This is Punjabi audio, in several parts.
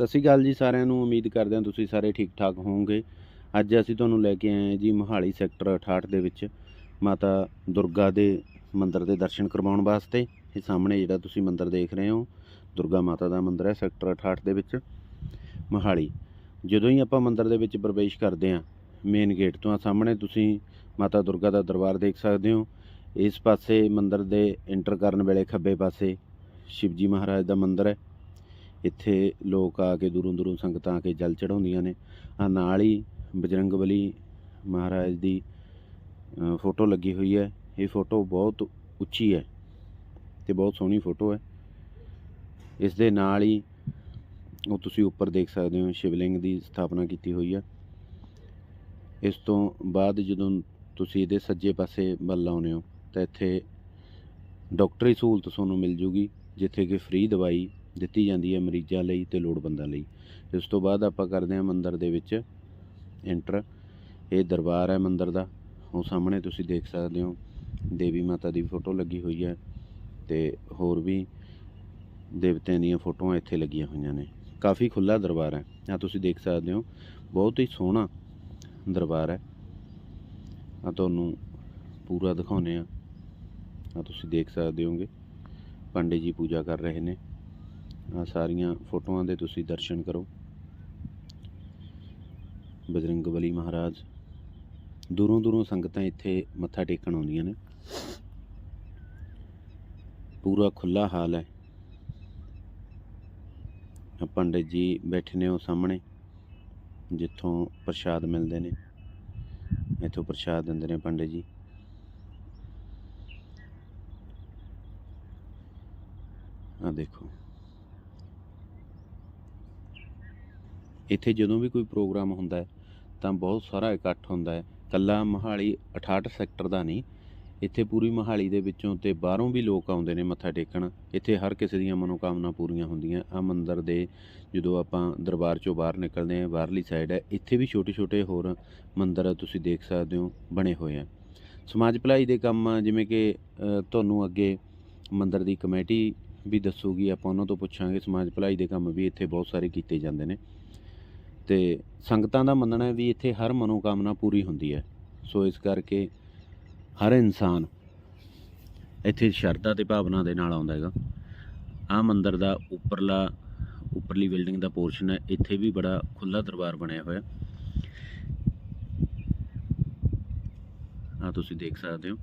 ਸਤਿ ਸ਼੍ਰੀ ਅਕਾਲ ਜੀ ਸਾਰਿਆਂ ਨੂੰ, ਉਮੀਦ ਕਰਦੇ ਹਾਂ ਤੁਸੀਂ ਸਾਰੇ ਠੀਕ ਠਾਕ ਹੋਵੋਗੇ। ਅੱਜ ਅਸੀਂ ਤੁਹਾਨੂੰ ਲੈ ਕੇ ਆਏ ਜੀ ਮੋਹਾਲੀ ਸੈਕਟਰ 68 ਦੇ ਵਿੱਚ ਮਾਤਾ ਦੁਰਗਾ ਦੇ ਮੰਦਿਰ ਦੇ ਦਰਸ਼ਨ ਕਰਵਾਉਣ ਵਾਸਤੇ। ਇਹ ਸਾਹਮਣੇ ਜਿਹੜਾ ਤੁਸੀਂ ਮੰਦਿਰ ਦੇਖ ਰਹੇ ਹੋ, ਦੁਰਗਾ ਮਾਤਾ ਦਾ ਮੰਦਿਰ ਹੈ ਸੈਕਟਰ 68 ਦੇ ਵਿੱਚ ਮੋਹਾਲੀ। ਜਦੋਂ ਹੀ ਆਪਾਂ ਮੰਦਿਰ ਦੇ ਵਿੱਚ ਪ੍ਰਵੇਸ਼ ਕਰਦੇ ਹਾਂ ਮੇਨ ਗੇਟ ਤੋਂ ਆ ਸਾਹਮਣੇ ਤੁਸੀਂ ਮਾਤਾ ਦੁਰਗਾ ਦਾ ਦਰਬਾਰ ਦੇਖ ਸਕਦੇ ਹੋ। ਇਸ ਪਾਸੇ ਮੰਦਿਰ ਦੇ ਐਂਟਰ ਕਰਨ ਵੇਲੇ ਖੱਬੇ ਪਾਸੇ ਸ਼ਿਵਜੀ ਮਹਾਰਾਜ ਦਾ ਮੰਦਿਰ ਹੈ। ਇੱਥੇ ਲੋਕ ਆ ਕੇ ਦੂਰੋਂ ਦੂਰੋਂ ਸੰਗਤਾਂ ਆ ਕੇ ਜਲ ਚੜਾਉਂਦੀਆਂ ਨੇ। ਆ ਨਾਲ ਹੀ ਬਜਰੰਗ ਬਲੀ ਮਹਾਰਾਜ ਦੀ ਫੋਟੋ ਲੱਗੀ ਹੋਈ ਹੈ। ਇਹ ਫੋਟੋ ਬਹੁਤ ਉੱਚੀ ਹੈ ਤੇ ਬਹੁਤ ਸੋਹਣੀ ਫੋਟੋ ਹੈ। ਇਸ ਦੇ ਨਾਲ ਹੀ ਉਹ ਤੁਸੀਂ ਉੱਪਰ ਦੇਖ ਸਕਦੇ ਹੋ ਸ਼ਿਵਲਿੰਗ ਦੀ ਸਥਾਪਨਾ ਕੀਤੀ ਹੋਈ ਹੈ। ਇਸ ਤੋਂ ਬਾਅਦ ਜਦੋਂ ਤੁਸੀਂ ਇਹਦੇ ਸੱਜੇ ਪਾਸੇ ਵੱਲ ਆਉਂਦੇ ਹੋ ਤਾਂ ਇੱਥੇ ਡਾਕਟਰੀ ਸਹੂਲਤ ਤੁਹਾਨੂੰ ਮਿਲ ਜੂਗੀ, ਜਿੱਥੇ ਕਿ ਫ੍ਰੀ ਦਵਾਈ ਦਿੱਤੀ ਜਾਂਦੀ ਹੈ ਮਰੀਜ਼ਾਂ ਲਈ ਤੇ ਲੋੜਵੰਦਾਂ ਲਈ। ਇਸ ਤੋਂ ਬਾਅਦ ਆਪਾਂ ਕਰਦੇ ਹਾਂ ਮੰਦਰ ਦੇ ਵਿੱਚ ਐਂਟਰ ਇਹ ਦਰਬਾਰ ਹੈ ਮੰਦਰ ਦਾ। ਉਹ ਸਾਹਮਣੇ ਤੁਸੀਂ ਦੇਖ ਸਕਦੇ ਹੋ, ਦੇਵੀ ਮਾਤਾ ਦੀ ਫੋਟੋ ਲੱਗੀ ਹੋਈ ਹੈ ਤੇ ਹੋਰ ਵੀ ਦੇਵਤਿਆਂ ਦੀਆਂ ਫੋਟੋਆਂ ਇੱਥੇ ਲੱਗੀਆਂ ਹੋਈਆਂ ਨੇ। ਕਾਫੀ ਖੁੱਲਾ ਦਰਬਾਰ ਹੈ। ਆ ਤੁਸੀਂ ਦੇਖ ਸਕਦੇ ਹੋ, ਬਹੁਤ ਹੀ ਸੋਹਣਾ ਦਰਬਾਰ ਹੈ। ਆ ਤੁਹਾਨੂੰ ਪੂਰਾ ਦਿਖਾਉਨੇ ਆ ਆ ਤੁਸੀਂ ਦੇਖ ਸਕਦੇ ਹੋਗੇ, ਪੰਡਿਤ ਜੀ ਪੂਜਾ ਕਰ ਰਹੇ ਨੇ। ਆ ਸਾਰੀਆਂ ਫੋਟੋਆਂ ਦੇ ਤੁਸੀਂ ਦਰਸ਼ਨ ਕਰੋ। ਬਜਰੰਗਬਲੀ ਮਹਾਰਾਜ, ਦੂਰੋਂ ਦੂਰੋਂ ਸੰਗਤਾਂ ਇੱਥੇ ਮੱਥਾ ਟੇਕਣ ਆਉਂਦੀਆਂ ਨੇ। ਪੂਰਾ ਖੁੱਲਾ ਹਾਲ ਹੈ। ਪੰਡਿਤ ਜੀ ਬੈਠੇ ਨੇ ਉਹ ਸਾਹਮਣੇ, ਜਿੱਥੋਂ ਪ੍ਰਸ਼ਾਦ ਮਿਲਦੇ ਨੇ। ਇੱਥੋਂ ਪ੍ਰਸ਼ਾਦ ਦਿੰਦੇ ਨੇ ਪੰਡਿਤ ਜੀ। ਆ ਦੇਖੋ। ਇੱਥੇ ਜਦੋਂ ਵੀ ਕੋਈ ਪ੍ਰੋਗਰਾਮ ਹੁੰਦਾ ਹੈ, ਤਾਂ ਬਹੁਤ ਸਾਰਾ ਇਕੱਠ ਹੁੰਦਾ ਹੈ। ਕੱਲਾ ਮੋਹਾਲੀ 68 ਸੈਕਟਰ ਦਾ ਨਹੀਂ, ਇੱਥੇ ਪੂਰੀ ਮੋਹਾਲੀ ਦੇ ਵਿੱਚੋਂ ਤੇ ਬਾਹਰੋਂ ਵੀ ਲੋਕ ਆਉਂਦੇ ਨੇ ਮੱਥਾ ਟੇਕਣ। ਇੱਥੇ ਹਰ ਕਿਸੇ ਦੀਆਂ ਮਨੋਕਾਮਨਾ ਪੂਰੀਆਂ ਹੁੰਦੀਆਂ। ਆ ਮੰਦਿਰ ਦੇ ਜਦੋਂ ਆਪਾਂ ਦਰਬਾਰ ਚੋਂ ਬਾਹਰ ਨਿਕਲਦੇ ਹਾਂ, ਬਾਹਰਲੀ ਸਾਈਡ ਹੈ, ਇੱਥੇ ਵੀ ਛੋਟੇ ਛੋਟੇ ਹੋਰ ਮੰਦਿਰ ਤੁਸੀਂ ਦੇਖ ਸਕਦੇ ਹੋ ਬਣੇ ਹੋਏ ਆ। ਸਮਾਜ ਭਲਾਈ ਦੇ ਕੰਮ, ਜਿਵੇਂ ਕਿ ਤੁਹਾਨੂੰ ਅੱਗੇ ਮੰਦਿਰ ਦੀ ਕਮੇਟੀ ਵੀ ਦੱਸੂਗੀ, ਆਪਾਂ ਉਹਨਾਂ ਤੋਂ ਪੁੱਛਾਂਗੇ। ਸਮਾਜ ਭਲਾਈ ਦੇ ਕੰਮ ਵੀ ਇੱਥੇ ਬਹੁਤ ਸਾਰੇ ਕੀਤੇ ਜਾਂਦੇ ਨੇ। ਤੇ ਸੰਗਤਾਂ ਦਾ ਮੰਨਣਾ ਹੈ ਵੀ ਇੱਥੇ ਹਰ ਮਨੋਕਾਮਨਾ ਪੂਰੀ ਹੁੰਦੀ ਹੈ। ਸੋ ਇਸ ਕਰਕੇ ਹਰ ਇਨਸਾਨ ਇੱਥੇ ਸ਼ਰਧਾ ਤੇ ਭਾਵਨਾ ਦੇ ਨਾਲ ਆਉਂਦਾ ਹੈਗਾ। ਆ ਮੰਦਿਰ ਦਾ ਉੱਪਰਲਾ, ਉੱਪਰਲੀ ਬਿਲਡਿੰਗ ਦਾ ਪੋਰਸ਼ਨ ਹੈ। ਇੱਥੇ ਵੀ ਬੜਾ ਖੁੱਲਾ ਦਰਬਾਰ ਬਣਿਆ ਹੋਇਆ। ਆ ਤੁਸੀਂ ਦੇਖ ਸਕਦੇ ਹੋ।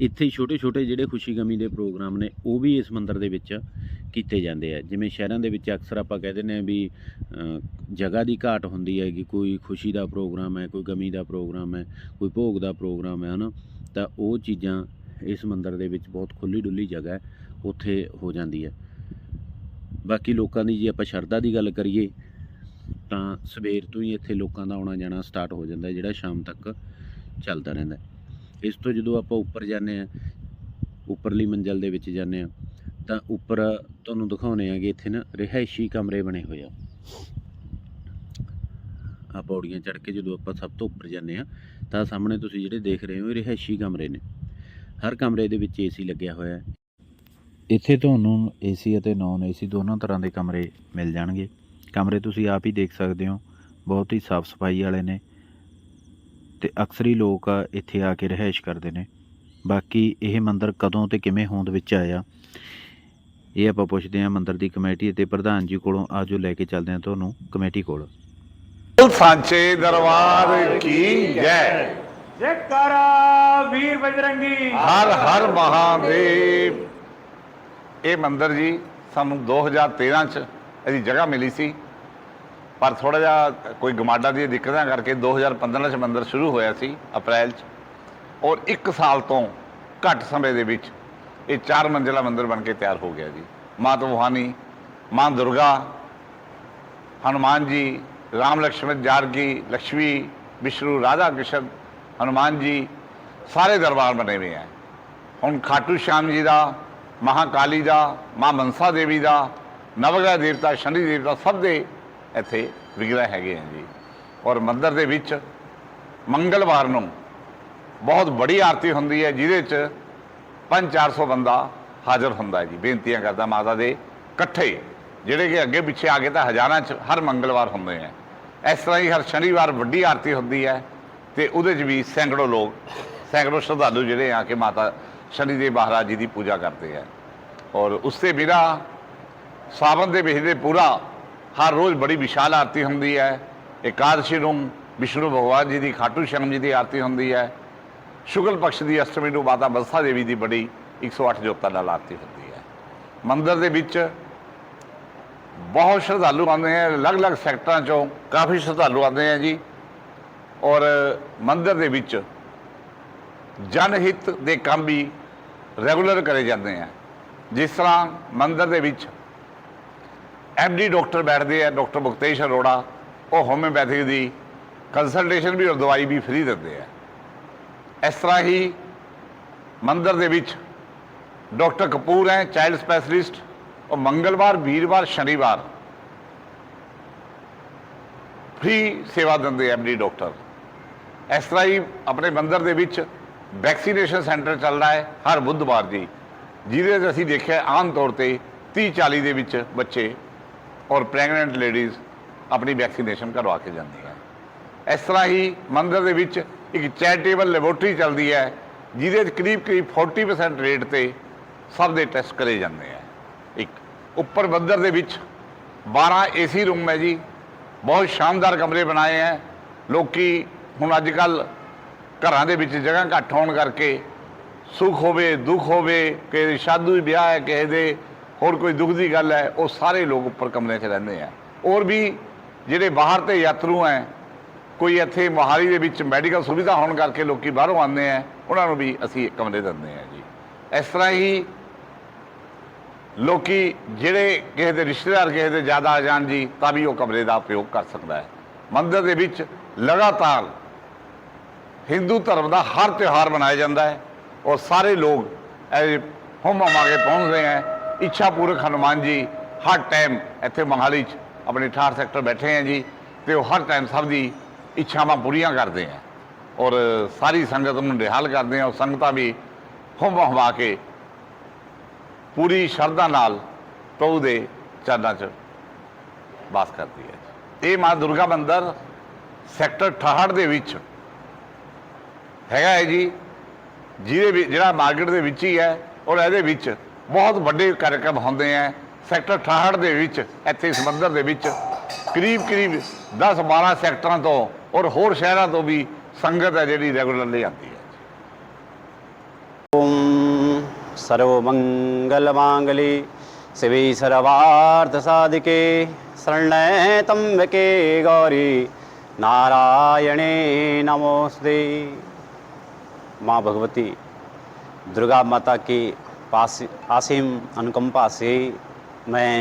ਇੱਥੇ ਛੋਟੇ ਛੋਟੇ ਜਿਹੜੇ ਖੁਸ਼ੀ ਗਮੀ ਦੇ ਪ੍ਰੋਗਰਾਮ ਨੇ, ਉਹ ਵੀ ਇਸ ਮੰਦਿਰ ਦੇ ਵਿੱਚ ਆ। ਕੀਤੇ ਜਾਂਦੇ ਆ। ਜਿਵੇਂ ਸ਼ਹਿਰਾਂ ਦੇ ਵਿੱਚ ਅਕਸਰ ਆਪਾਂ ਕਹਿ ਦਿੰਦੇ ਆ ਵੀ ਜਗ੍ਹਾ ਦੀ ਘਾਟ ਹੁੰਦੀ ਹੈ ਕਿ ਕੋਈ ਖੁਸ਼ੀ ਦਾ ਪ੍ਰੋਗਰਾਮ ਹੈ, ਕੋਈ ਗਮੀ ਦਾ ਪ੍ਰੋਗਰਾਮ ਹੈ, ਕੋਈ ਭੋਗ ਦਾ ਪ੍ਰੋਗਰਾਮ ਹੈ, ਹਨਾ? ਤਾਂ ਉਹ ਚੀਜ਼ਾਂ ਇਸ ਮੰਦਿਰ ਦੇ ਵਿੱਚ ਬਹੁਤ ਖੁੱਲੀ ਡੁੱਲੀ ਜਗ੍ਹਾ ਹੈ, ਉੱਥੇ ਹੋ ਜਾਂਦੀ ਹੈ। ਬਾਕੀ ਲੋਕਾਂ ਦੀ ਜੇ ਆਪਾਂ ਸ਼ਰਧਾ ਦੀ ਗੱਲ ਕਰੀਏ, ਤਾਂ ਸਵੇਰ ਤੋਂ ਹੀ ਇੱਥੇ ਲੋਕਾਂ ਦਾ ਆਉਣਾ ਜਾਣਾ ਸਟਾਰਟ ਹੋ ਜਾਂਦਾ ਜਿਹੜਾ ਸ਼ਾਮ ਤੱਕ ਚੱਲਦਾ ਰਹਿੰਦਾ ਇਸ ਤੋਂ ਜਦੋਂ ਆਪਾਂ ਉੱਪਰ ਜਾਂਦੇ ਆ ਉੱਪਰਲੀ ਮੰਜ਼ਲ ਦੇ ਵਿੱਚ ਜਾਂਦੇ ਆ ਤਾਂ ਉੱਪਰ ਤੁਹਾਨੂੰ ਦਿਖਾਉਣੇ ਆ ਕਿ ਇੱਥੇ ਨਾ ਰਿਹਾਇਸ਼ੀ ਕਮਰੇ ਬਣੇ ਹੋਏ ਆ। ਆ ਪੌੜੀਆਂ ਚੜ੍ਹ ਕੇ ਜਦੋਂ ਆਪਾਂ ਸਭ ਤੋਂ ਉੱਪਰ ਜਾਂਦੇ ਆ, ਤਾਂ ਸਾਹਮਣੇ ਤੁਸੀਂ ਜਿਹੜੇ ਦੇਖ ਰਹੇ ਹੋ ਇਹ ਰਿਹਾਇਸ਼ੀ ਕਮਰੇ ਨੇ। ਹਰ ਕਮਰੇ ਦੇ ਵਿੱਚ ਏਸੀ ਲੱਗਿਆ ਹੋਇਆ ਹੈ। ਇੱਥੇ ਤੁਹਾਨੂੰ ਏਸੀ ਅਤੇ ਨਾਨ ਏਸੀ ਦੋਨਾਂ ਤਰ੍ਹਾਂ ਦੇ ਕਮਰੇ ਮਿਲ ਜਾਣਗੇ। ਕਮਰੇ ਤੁਸੀਂ ਆਪ ਹੀ ਦੇਖ ਸਕਦੇ ਹੋ, ਬਹੁਤ ਹੀ ਸਾਫ਼ ਸਫ਼ਾਈ ਵਾਲੇ ਨੇ ਤੇ ਅਕਸਰ ਹੀ ਲੋਕ ਇੱਥੇ ਆ ਕੇ ਰਿਹਾਇਸ਼ ਕਰਦੇ ਨੇ। ਬਾਕੀ ਇਹ ਮੰਦਿਰ ਕਦੋਂ ਤੇ ਕਿਵੇਂ ਹੋਂਦ ਵਿੱਚ ਆਇਆ ਇਹ ਆਪਾਂ ਪੁੱਛਦੇ ਹਾਂ ਮੰਦਿਰ ਦੀ ਕਮੇਟੀ ਅਤੇ ਪ੍ਰਧਾਨ ਜੀ ਕੋਲੋਂ ਆਜੋ ਲੈ ਕੇ ਚੱਲਦੇ ਹਾਂ ਤੁਹਾਨੂੰ ਕਮੇਟੀ ਕੋਲ। ਸਾਂਚੇ ਦਰਬਾਰ ਕੀ ਜੈ? ਜੈਕਾਰਾ ਵੀਰ ਬਜਰੰਗੀ। ਹਰ ਹਰ ਮਹਾਦੇਵ। ਇਹ ਮੰਦਿਰ ਜੀ ਸਾਨੂੰ 2013 ਚ ਇਹਦੀ ਜਗ੍ਹਾ ਮਿਲੀ ਸੀ। ਪਰ ਥੋੜਾ ਜਿਹਾ ਕੋਈ ਗਮਾਡਾ ਦੀ ਦਿੱਕਤਾਂ ਕਰਕੇ 2015 ਚ ਮੰਦਿਰ ਸ਼ੁਰੂ ਹੋਇਆ ਸੀ ਅਪ੍ਰੈਲ ਚ। ਔਰ 1 ਸਾਲ ਤੋਂ ਘੱਟ ਸਮੇਂ ਦੇ ਵਿੱਚ ਇਹ ਚਾਰ ਮੰਜ਼ਿਲਾ ਮੰਦਿਰ ਬਣ ਕੇ ਤਿਆਰ ਹੋ ਗਿਆ ਜੀ। ਮਾਂ ਤਵਹਾਨੀ, ਮਾਂ ਦੁਰਗਾ, ਹਨੂਮਾਨ ਜੀ, ਰਾਮ ਲక్ష్మణ ਜਾਰਗੀ ਲక్ష్ਮੀ ਵਿਸ਼ਨੂੰ, ਰਾਧਾ ਕ੍ਰਿਸ਼ਨ, ਹਨੂਮਾਨ ਜੀ, ਸਾਰੇ ਦਰਬਾਰ ਬਣੇ ਹੋਏ ਆ। ਹੁਣ ਖਾਟੂ ਸ਼ਾਮ ਜੀ ਦਾ ਮਹਾਕਾਲੀ ਦਾ, ਮਾਂ ਮਨਸਾ ਦੇਵੀ ਦਾ, ਨਵਗ੍ਰਹਿ ਦੇਵਤਾ, ਸ਼ਨੀ ਦੇਵਤਾ ਸਭ ਦੇ ਇੱਥੇ ਵਿਗ੍ਰਹ ਹੈਗੇ ਆ ਜੀ। ਔਰ ਮੰਦਰ ਦੇ ਵਿੱਚ ਮੰਗਲਵਾਰ ਨੂੰ ਬਹੁਤ ਬੜੀ ਆਰਤੀ ਹੁੰਦੀ ਹੈ, ਜਿਹਦੇ 'ਚ 5-400 ਬੰਦਾ ਹਾਜ਼ਰ ਹੁੰਦਾ ਹੈ ਜੀ। ਬੇਨਤੀਆਂ ਕਰਦਾ ਮਾਤਾ ਦੇ ਇਕੱਠੇ। ਜਿਹੜੇ ਕਿ ਅੱਗੇ ਪਿੱਛੇ ਆ ਕੇ ਤਾਂ ਹਜ਼ਾਰਾਂ ਚ ਹਰ ਮੰਗਲਵਾਰ ਹੁੰਦੇ ਆ। ਇਸ ਤਰ੍ਹਾਂ ਹੀ ਹਰ ਸ਼ਨੀਵਾਰ ਵੱਡੀ ਆਰਤੀ ਹੁੰਦੀ ਹੈ ਤੇ ਉਹਦੇ 'ਚ ਵੀ ਸੈਂਕੜੋ ਲੋਕ, ਸੈਂਕੜੋ ਸ਼ਰਧਾਲੂ ਜਿਹੜੇ ਆ ਕੇ ਮਾਤਾ ਸ਼ਨੀ ਦੇ ਮਹਾਰਾਜ ਜੀ ਦੀ ਪੂਜਾ ਕਰਦੇ ਆ। ਔਰ ਉਸ ਤੇ ਬਿਨਾਂ ਸਾਵਨ ਦੇ ਮਹੀਨੇ ਪੂਰਾ ਹਰ ਰੋਜ਼ ਬੜੀ ਵਿਸ਼ਾਲ ਆਰਤੀ ਹੁੰਦੀ ਹੈ। ਇਕਾਦਸ਼ੀ ਨੂੰ ਵਿਸ਼ਨੂੰ ਭਗਵਾਨ ਜੀ ਦੀ ਖਾਟੂ ਸ਼ਰਮ ਜੀ ਦੀ ਆਰਤੀ ਹੁੰਦੀ ਹੈ। ਸ਼ੁਕਲ ਪਕਸ਼ ਦੀ ਅਸ਼ਟਮੀ ਨੂੰ ਮਾਤਾ ਬਸਾ ਦੇਵੀ ਦੀ ਬੜੀ 108 ਜੋਤਾਂ ਨਾਲ ਆਰਤੀ ਹੁੰਦੀ ਹੈ। ਮੰਦਿਰ ਦੇ ਵਿੱਚ ਬਹੁਤ ਸ਼ਰਧਾਲੂ ਆਉਂਦੇ ਹੈ ਅਲੱਗ-ਅਲੱਗ ਸੈਕਟਰਾਂ ਚੋਂ ਕਾਫੀ ਸ਼ਰਧਾਲੂ ਆਉਂਦੇ ਹੈ ਜੀ। ਔਰ ਮੰਦਿਰ ਦੇ ਵਿੱਚ ਜਨ ਹਿੱਤ ਦੇ ਕੰਮ ਵੀ ਰੈਗੂਲਰ ਕਰੇ ਜਾਂਦੇ ਆ। ਜਿਸ ਤਰ੍ਹਾਂ ਮੰਦਿਰ ਦੇ ਵਿੱਚ ਐਮਡੀ ਡਾਕਟਰ ਬੈਠਦੇ ਆ, ਡਾਕਟਰ ਮੁਕਤੇਸ਼ ਅਰੋੜਾ, ਉਹ ਹੋਮਿਓਪੈਥਿਕ ਦੀ ਕੰਸਲਟੇਸ਼ਨ ਵੀ ਔਰ ਦਵਾਈ ਵੀ ਫ੍ਰੀ ਦਿੰਦੇ ਆ। ਇਸ ਤਰ੍ਹਾਂ ਹੀ ਮੰਦਰ ਦੇ ਵਿੱਚ ਡਾਕਟਰ ਕਪੂਰ ਹੈ ਚਾਈਲਡ ਸਪੈਸ਼ਲਿਸਟ ਉਹ ਮੰਗਲਵਾਰ, ਵੀਰਵਾਰ, ਸ਼ਨੀਵਾਰ ਫ੍ਰੀ ਸੇਵਾ ਦਿੰਦੇ ਐਮਡੀ ਡਾਕਟਰ। ਇਸ ਤਰ੍ਹਾਂ ਹੀ ਆਪਣੇ ਮੰਦਰ ਦੇ ਵਿੱਚ ਵੈਕਸੀਨੇਸ਼ਨ ਸੈਂਟਰ ਚੱਲਦਾ ਹੈ ਹਰ ਬੁੱਧਵਾਰ ਜੀ ਜਿਹਦੇ 'ਚ ਅਸੀਂ ਦੇਖਿਆ ਆਮ ਤੌਰ ਤੇ 30 40 ਦੇ ਵਿੱਚ ਬੱਚੇ ਔਰ ਪ੍ਰੈਗਨੈਂਟ ਲੇਡੀਜ਼ ਆਪਣੀ ਵੈਕਸੀਨੇਸ਼ਨ ਕਰਵਾ ਕੇ ਜਾਂਦੀਆਂ। ਇਸ ਤਰ੍ਹਾਂ ਹੀ ਮੰਦਰ ਦੇ ਵਿੱਚ ਇੱਕ ਚੈਰੀਟੇਬਲ ਲੈਬੋਰਟਰੀ ਚੱਲਦੀ ਹੈ, ਜਿਹਦੇ 'ਚ ਕਰੀਬ ਕਰੀਬ 40% ਰੇਟ ਤੇ ਸਭ ਦੇ ਟੈਸਟ ਕਰੇ ਜਾਂਦੇ ਆ। ਇੱਕ ਉੱਪਰ ਮੰਦਿਰ ਦੇ ਵਿੱਚ 12 ਏਸੀ ਰੂਮ ਹੈ ਜੀ, ਬਹੁਤ ਸ਼ਾਨਦਾਰ ਕਮਰੇ ਬਣਾਏ ਹੈ ਲੋਕੀ ਹੁਣ ਅੱਜ ਕੱਲ ਘਰਾਂ ਦੇ ਵਿੱਚ ਜਗ੍ਹਾ ਘੱਟ ਹੋਣ ਕਰਕੇ ਸੁੱਖ ਹੋਵੇ, ਦੁੱਖ ਹੋਵੇ, ਕਿਸੇ ਕਿ ਸ਼ਾਦੀ ਵਿਆਹ ਹੈ, ਕਿਸੇ ਦੇ ਹੋਰ ਕੋਈ ਦੁੱਖ ਦੀ ਗੱਲ ਹੈ, ਉਹ ਸਾਰੇ ਲੋਕ ਉੱਪਰ ਕਮਰਿਆਂ 'ਚ ਰਹਿੰਦੇ ਆ। ਔਰ ਵੀ ਜਿਹੜੇ ਬਾਹਰ ਤੇ ਯਾਤਰੂ ਹੈ ਕੋਈ ਇੱਥੇ ਮੋਹਾਲੀ ਦੇ ਵਿੱਚ ਮੈਡੀਕਲ ਸੁਵਿਧਾ ਹੋਣ ਕਰਕੇ ਲੋਕੀ ਬਾਹਰੋਂ ਆਉਂਦੇ ਆ, ਉਹਨਾਂ ਨੂੰ ਵੀ ਅਸੀਂ ਕਮਰੇ ਦਿੰਦੇ ਆ ਜੀ। ਇਸ ਤਰ੍ਹਾਂ ਹੀ ਲੋਕੀ ਜਿਹੜੇ ਕਿਸੇ ਦੇ ਰਿਸ਼ਤੇਦਾਰ ਕਿਸੇ ਦੇ ਜ਼ਿਆਦਾ ਆ ਜਾਣ ਜੀ, ਤਾਂ ਵੀ ਉਹ ਕਮਰੇ ਦਾ ਉਪਯੋਗ ਕਰ ਸਕਦਾ ਹੈ। ਮੰਦਰ ਦੇ ਵਿੱਚ ਲਗਾਤਾਰ ਹਿੰਦੂ ਧਰਮ ਦਾ ਹਰ ਤਿਉਹਾਰ ਮਨਾਇਆ ਜਾਂਦਾ ਹੈ ਔਰ ਸਾਰੇ ਲੋਕ ਇਹ ਹੁਮ ਹੁਮਾ ਕੇ ਪਹੁੰਚਦੇ ਹੈ ਇੱਛਾ ਪੂਰਕ ਹਨੂਮਾਨ ਜੀ ਹਰ ਟਾਈਮ ਇੱਥੇ ਮੋਹਾਲੀ 'ਚ ਆਪਣੇ 68 ਸੈਕਟਰ ਬੈਠੇ ਹੈ ਜੀ, ਤੇ ਉਹ ਹਰ ਟਾਈਮ ਸਭ ਦੀ ਇੱਛਾਵਾਂ ਪੂਰੀਆਂ ਕਰਦੇ ਹੈ ਔਰ ਸਾਰੀ ਸੰਗਤ ਨੂੰ ਨਿਹਾਲ ਕਰਦੇ ਆ। ਔਰ ਸੰਗਤਾਂ ਵੀ ਹੁਮ ਹੁਮਾ ਕੇ ਪੂਰੀ ਸ਼ਰਧਾ ਨਾਲ ਪ੍ਰਭੂ ਦੇ ਚਰਨਾਂ 'ਚ ਵਾਸ ਕਰਦੀ ਹੈ। ਇਹ ਮਾਂ ਦੁਰਗਾ ਮੰਦਰ ਸੈਕਟਰ 68 ਦੇ ਵਿੱਚ ਹੈਗਾ ਹੈ ਜੀ। ਜਿਹਦੇ ਵਿੱਚ, ਜਿਹੜਾ ਮਾਰਕੀਟ ਦੇ ਵਿੱਚ ਹੀ ਹੈ। ਔਰ ਇਹਦੇ ਵਿੱਚ ਬਹੁਤ ਵੱਡੇ ਕਾਰਜਕ੍ਰਮ ਹੁੰਦੇ ਆ। ਸੈਕਟਰ 68 ਦੇ ਵਿੱਚ, ਇੱਥੇ ਇਸ ਮੰਦਿਰ ਦੇ ਵਿੱਚ ਕਰੀਬ ਕਰੀਬ 10 12 ਸੈਕਟਰਾਂ ਤੋਂ ਔਰ ਹੋਰ ਸ਼ਹਿਰਾਂ ਤੋਂ ਵੀ ਸੰਗਤ ਹੈ ਜਿਹੜੀ ਰੈਗੂਲਰਲੀ ਆਉਂਦੀ ਹੈ ॐ सर्वमङ्गलमाङ्गले शिवे सर्वार्थसाधिके शरण्ये त्र्यम्बके गौरी नारायणे नमोस्ते माँ भगवती दुर्गा माता की पास आसिम अनुकंपा से मैं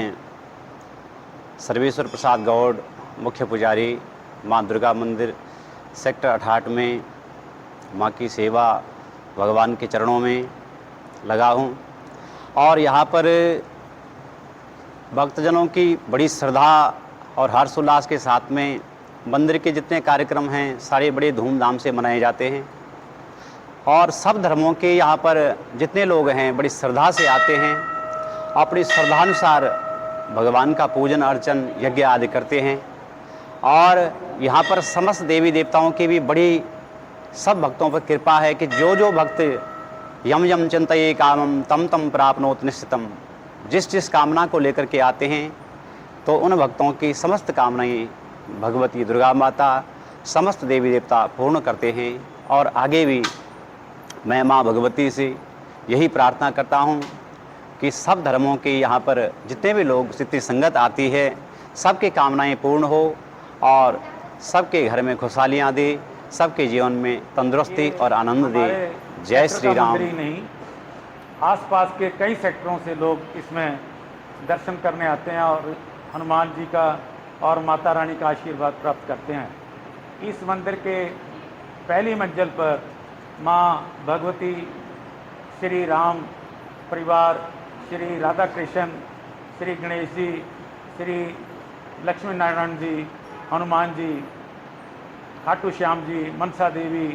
सर्वेश्वर प्रसाद गौड़, मुख्य पुजारी, माँ दुर्गा मंदिर, सेक्टर अठाठ में, माँ की सेवा भगवान के चरणों में लगा हूँ। और यहाँ पर भक्तजनों की बड़ी श्रद्धा और हर्षोल्लास के साथ में मंदिर के जितने कार्यक्रम हैं, सारे बड़े धूमधाम से मनाए जाते हैं। और सब धर्मों के यहाँ पर जितने लोग हैं, बड़ी श्रद्धा से आते हैं। अपनी श्रद्धानुसार भगवान का पूजन अर्चन यज्ञ आदि करते हैं। और यहाँ पर समस्त देवी देवताओं की भी बड़ी सब भक्तों पर कृपा है कि जो जो भक्त यम यम चिंतये कामम तम तम प्राप्नोत निश्चितम। जिस जिस कामना को लेकर के आते हैं तो उन भक्तों की समस्त कामनाएँ भगवती दुर्गा माता, समस्त देवी देवता पूर्ण करते हैं। और आगे भी मैं माँ भगवती से यही प्रार्थना करता हूँ कि सब धर्मों के यहाँ पर जितने भी लोग जितनी संगत आती है सबकी कामनाएँ पूर्ण हो और सबके घर में खुशहालियाँ दे सबके जीवन में तंदुरुस्ती और आनंद दे। जय श्री राम। नहीं आसपास के कई सेक्टरों से लोग इसमें दर्शन करने आते हैं और हनुमान जी का और माता रानी का आशीर्वाद प्राप्त करते हैं। इस मंदिर के पहली मंजिल पर माँ भगवती श्री राम परिवार श्री राधा कृष्ण श्री गणेश जी श्री लक्ष्मी नारायण जी हनुमान जी खाटू श्याम जी मनसा देवी,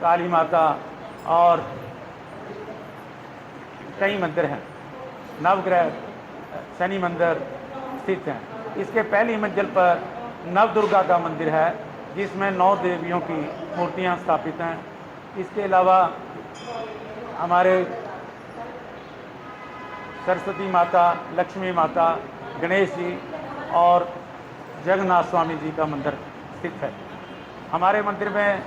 काली माता और कई मंदिर हैं। नवग्रह, शनि मंदिर स्थित हैं। इसके पहली मंजिल पर नव दुर्गा का मंदिर है, जिसमें नौ देवियों की मूर्तियाँ स्थापित हैं। इसके अलावा हमारे सरस्वती माता, लक्ष्मी माता, गणेश जी और जगन्नाथ स्वामी जी का मंदिर स्थित है। हमारे मंदिर में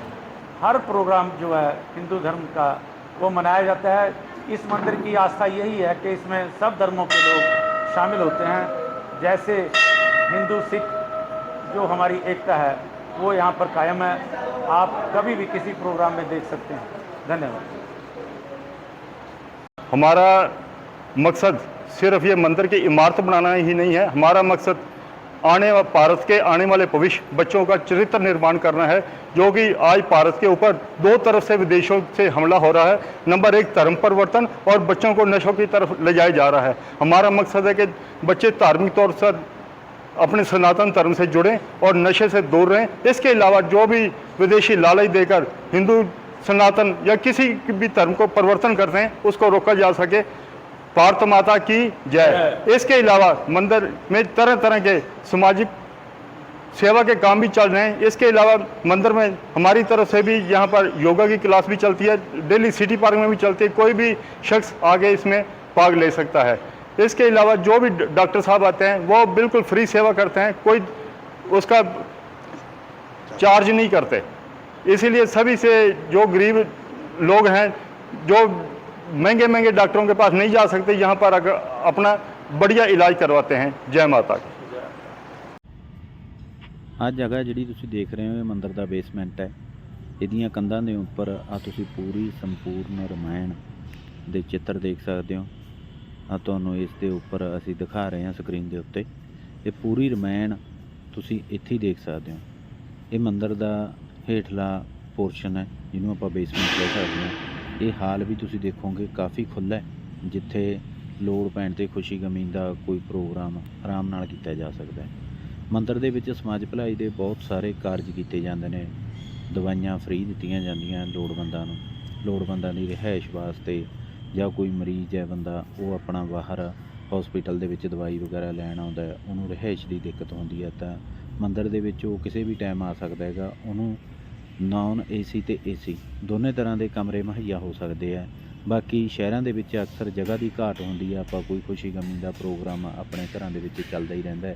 हर प्रोग्राम जो है हिंदू धर्म का, वो मनाया जाता है। इस मंदिर की आस्था यही है कि इसमें सब धर्मों के लोग शामिल होते हैं। जैसे हिंदू, सिख जो हमारी एकता है, वो यहाँ पर कायम है। आप कभी भी किसी प्रोग्राम में देख सकते हैं। धन्यवाद। हमारा मकसद सिर्फ़ ये मंदिर की इमारत बनाना ही नहीं है। हमारा मकसद आने भारत के आने वाले भविष्य बच्चों का चरित्र निर्माण करना है, जो कि आज भारत के ऊपर दो तरफ़ से विदेशों से हमला हो रहा है। नंबर एक, धर्म परिवर्तन और बच्चों को नशों की तरफ़ ले जाया जा रहा है। हमारा मकसद है कि बच्चे धार्मिक तौर से अपने सनातन धर्म से जुड़ें और नशे से दूर रहें। इसके अलावा जो भी विदेशी लालच देकर हिंदू, सनातन या किसी भी धर्म को परिवर्तन करते हैं, उसको रोका जा सके। भारत माता की जय। इसके अलावा मंदिर में तरह तरह के सामाजिक सेवा के काम भी चल रहे हैं। इसके अलावा मंदिर में हमारी तरफ़ से भी यहाँ पर योगा की क्लास भी चलती है। दिल्ली सिटी पार्क में भी चलती है। कोई भी शख्स आगे इसमें भाग ले सकता है। इसके अलावा जो भी डॉक्टर साहब आते हैं वो बिल्कुल फ्री सेवा करते हैं। कोई उसका चार्ज नहीं करते। इसीलिए सभी से जो गरीब लोग हैं जो महंगे महंगे डॉक्टरों के पास नहीं जा सकते यहाँ पर अगर अपना बढ़िया इलाज करवाते हैं जय माता की ਆਹ ਜਗ੍ਹਾ ਜਿਹੜੀ ਤੁਸੀਂ ਦੇਖ ਰਹੇ ਹੋ ਇਹ ਮੰਦਿਰ ਦਾ ਬੇਸਮੈਂਟ ਹੈ ਇਹਦੀਆਂ ਕੰਧਾਂ ਦੇ ਉੱਪਰ ਆ ਤੁਸੀਂ ਪੂਰੀ ਸੰਪੂਰਨ ਰਮਾਇਣ ਦੇ ਚਿੱਤਰ ਦੇਖ ਸਕਦੇ ਹੋ ਆ ਤੁਹਾਨੂੰ ਇਸ ਦੇ ਉੱਪਰ ਅਸੀਂ ਦਿਖਾ ਰਹੇ ਹਾਂ ਸਕਰੀਨ ਦੇ ਉੱਤੇ ਇਹ ਪੂਰੀ ਰਮਾਇਣ ਤੁਸੀਂ ਇੱਥੇ ਹੀ ਦੇਖ ਸਕਦੇ ਹੋ ਇਹ ਮੰਦਿਰ ਦਾ ਹੇਠਲਾ ਪੋਰਸ਼ਨ ਹੈ ਜਿਹਨੂੰ ਆਪਾਂ ਬੇਸਮੈਂਟ ਕਹਿ ਸਕਦੇ ਹਾਂ ਇਹ ਹਾਲ ਵੀ ਤੁਸੀਂ ਦੇਖੋਗੇ ਕਾਫੀ ਖੁੱਲ੍ਹਾ ਹੈ, ਜਿੱਥੇ ਲੋੜ ਪੈਣ ਤੇ ਖੁਸ਼ੀ ਗਮੀ ਦਾ ਕੋਈ ਪ੍ਰੋਗਰਾਮ ਆਰਾਮ ਨਾਲ ਕੀਤਾ ਜਾ ਸਕਦਾ ਹੈ। ਮੰਦਿਰ ਦੇ ਵਿੱਚ ਸਮਾਜ ਭਲਾਈ ਦੇ ਬਹੁਤ ਸਾਰੇ ਕਾਰਜ ਕੀਤੇ ਜਾਂਦੇ ਨੇ। ਦਵਾਈਆਂ ਫ੍ਰੀ ਦਿੱਤੀਆਂ ਜਾਂਦੀਆਂ ਲੋੜਵੰਦਾਂ ਨੂੰ। ਲੋੜਵੰਦਾਂ ਦੀ ਰਿਹਾਇਸ਼ ਵਾਸਤੇ ਜਾਂ ਕੋਈ ਮਰੀਜ਼ ਹੈ ਬੰਦਾ, ਉਹ ਆਪਣਾ ਬਾਹਰ ਹਸਪੀਟਲ ਦੇ ਵਿੱਚ ਦਵਾਈ ਵਗੈਰਾ ਲੈਣ ਆਉਂਦਾ ਉਹਨੂੰ ਰਿਹਾਇਸ਼ ਦੀ ਦਿੱਕਤ ਹੁੰਦੀ ਹੈ ਤਾਂ ਮੰਦਰ ਦੇ ਵਿੱਚ ਉਹ ਕਿਸੇ ਵੀ ਟਾਈਮ ਆ ਸਕਦਾ ਹੈਗਾ, ਉਹਨੂੰ ਨਾਨ ਏਸੀ ਤੇ ਏਸੀ। ਦੋਨੇ ਤਰ੍ਹਾਂ ਦੇ ਕਮਰੇ ਮੁਹੱਈਆ ਹੋ ਸਕਦੇ ਆ। ਬਾਕੀ ਸ਼ਹਿਰਾਂ ਦੇ ਵਿੱਚ ਅਕਸਰ ਜਗ੍ਹਾ ਦੀ ਘਾਟ ਹੁੰਦੀ ਆ। ਆਪਾਂ ਕੋਈ ਖੁਸ਼ੀ ਗਮੀ ਦਾ ਪ੍ਰੋਗਰਾਮ ਆਪਣੇ ਘਰਾਂ ਦੇ ਵਿੱਚ ਚੱਲਦਾ ਹੀ ਰਹਿੰਦਾ ਹੈ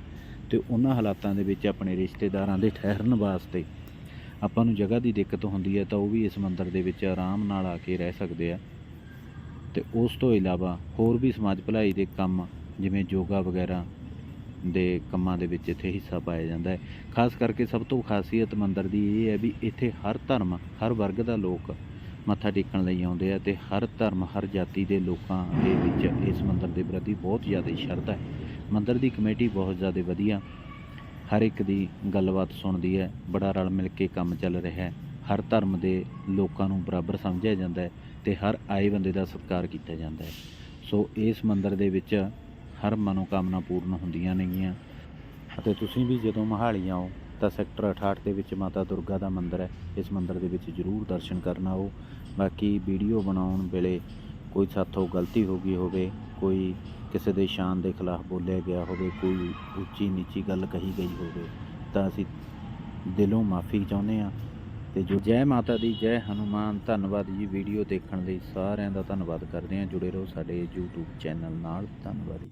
ਤੇ ਉਹਨਾਂ ਹਾਲਾਤਾਂ ਦੇ ਵਿੱਚ ਆਪਣੇ ਰਿਸ਼ਤੇਦਾਰਾਂ ਦੇ ਠਹਿਰਨ ਵਾਸਤੇ ਆਪਾਂ ਨੂੰ ਜਗ੍ਹਾ ਦੀ ਦਿੱਕਤ ਹੁੰਦੀ ਹੈ ਤਾਂ ਉਹ ਵੀ ਇਸ ਮੰਦਿਰ ਦੇ ਵਿੱਚ ਆਰਾਮ ਨਾਲ ਆ ਕੇ ਰਹਿ ਸਕਦੇ ਆ। ਤੇ ਉਸ ਤੋਂ ਇਲਾਵਾ ਹੋਰ ਵੀ ਸਮਾਜ ਭਲਾਈ ਦੇ ਕੰਮ ਜਿਵੇਂ ਯੋਗਾ ਵਗੈਰਾ ਦੇ ਕੰਮਾਂ ਦੇ ਵਿੱਚ ਇੱਥੇ ਹਿੱਸਾ ਪਾਇਆ ਜਾਂਦਾ ਹੈ। ਖਾਸ ਕਰਕੇ ਸਭ ਤੋਂ ਖਾਸੀਅਤ ਮੰਦਰ ਦੀ ਇਹ ਹੈ ਵੀ ਇੱਥੇ ਹਰ ਧਰਮ, ਹਰ ਵਰਗ ਦਾ ਲੋਕ ਮੱਥਾ ਟੇਕਣ ਲਈ ਆਉਂਦੇ ਆ ਤੇ ਹਰ ਧਰਮ, ਹਰ ਜਾਤੀ ਦੇ ਲੋਕਾਂ ਦੇ ਵਿੱਚ ਇਸ ਮੰਦਰ ਦੇ ਪ੍ਰਤੀ ਬਹੁਤ ਜ਼ਿਆਦਾ ਸ਼ਰਧਾ ਹੈ। ਮੰਦਰ ਦੀ ਕਮੇਟੀ ਬਹੁਤ ਜ਼ਿਆਦਾ ਵਧੀਆ ਹਰ ਇੱਕ ਦੀ ਗੱਲਬਾਤ ਸੁਣਦੀ ਹੈ, ਬੜਾ ਰਲ ਮਿਲ ਕੇ ਕੰਮ ਚੱਲ ਰਿਹਾ ਹੈ। ਹਰ ਧਰਮ ਦੇ ਲੋਕਾਂ ਨੂੰ ਬਰਾਬਰ ਸਮਝਿਆ ਜਾਂਦਾ ਹੈ ਤੇ ਹਰ ਆਏ ਬੰਦੇ ਦਾ ਸਤਿਕਾਰ ਕੀਤਾ ਜਾਂਦਾ ਹੈ। ਸੋ ਇਸ ਮੰਦਰ ਦੇ ਵਿੱਚ ਹਰ ਮਨੋਕਾਮਨਾ ਪੂਰਨ ਹੁੰਦੀਆਂ ਨੇਗੀਆਂ। ਅਤੇ ਤੁਸੀਂ ਵੀ ਜਦੋਂ ਮਹਾਲੀ ਆਓ, ਤਾਂ ਸੈਕਟਰ 68 ਦੇ ਵਿੱਚ ਮਾਤਾ ਦੁਰਗਾ ਦਾ ਮੰਦਿਰ ਹੈ। ਇਸ ਮੰਦਿਰ ਦੇ ਵਿੱਚ ਜ਼ਰੂਰ ਦਰਸ਼ਨ ਕਰਨ ਆਓ। ਬਾਕੀ ਵੀਡੀਓ ਬਣਾਉਣ ਵੇਲੇ ਕੋਈ ਸਾਥੋਂ ਗਲਤੀ ਹੋ ਗਈ ਹੋਵੇ, ਕੋਈ ਕਿਸੇ ਦੇ ਸ਼ਾਨ ਦੇ ਖਿਲਾਫ ਬੋਲਿਆ ਗਿਆ ਹੋਵੇ, ਕੋਈ ਉੱਚੀ ਨੀਚੀ ਗੱਲ ਕਹੀ ਗਈ ਹੋਵੇ, ਤਾਂ ਅਸੀਂ ਦਿਲੋਂ ਮਾਫੀ ਚਾਹੁੰਦੇ ਹਾਂ। ਤੇ ਜੋ ਜੈ ਮਾਤਾ ਦੀ, ਜੈ ਹਨੂਮਾਨ, ਧੰਨਵਾਦ ਜੀ। ਵੀਡੀਓ ਦੇਖਣ ਲਈ ਸਾਰਿਆਂ ਦਾ ਧੰਨਵਾਦ ਕਰਦੇ ਹਾਂ। ਜੁੜੇ ਰਹੋ ਸਾਡੇ YouTube ਚੈਨਲ ਨਾਲ। ਧੰਨਵਾਦ ਜੀ।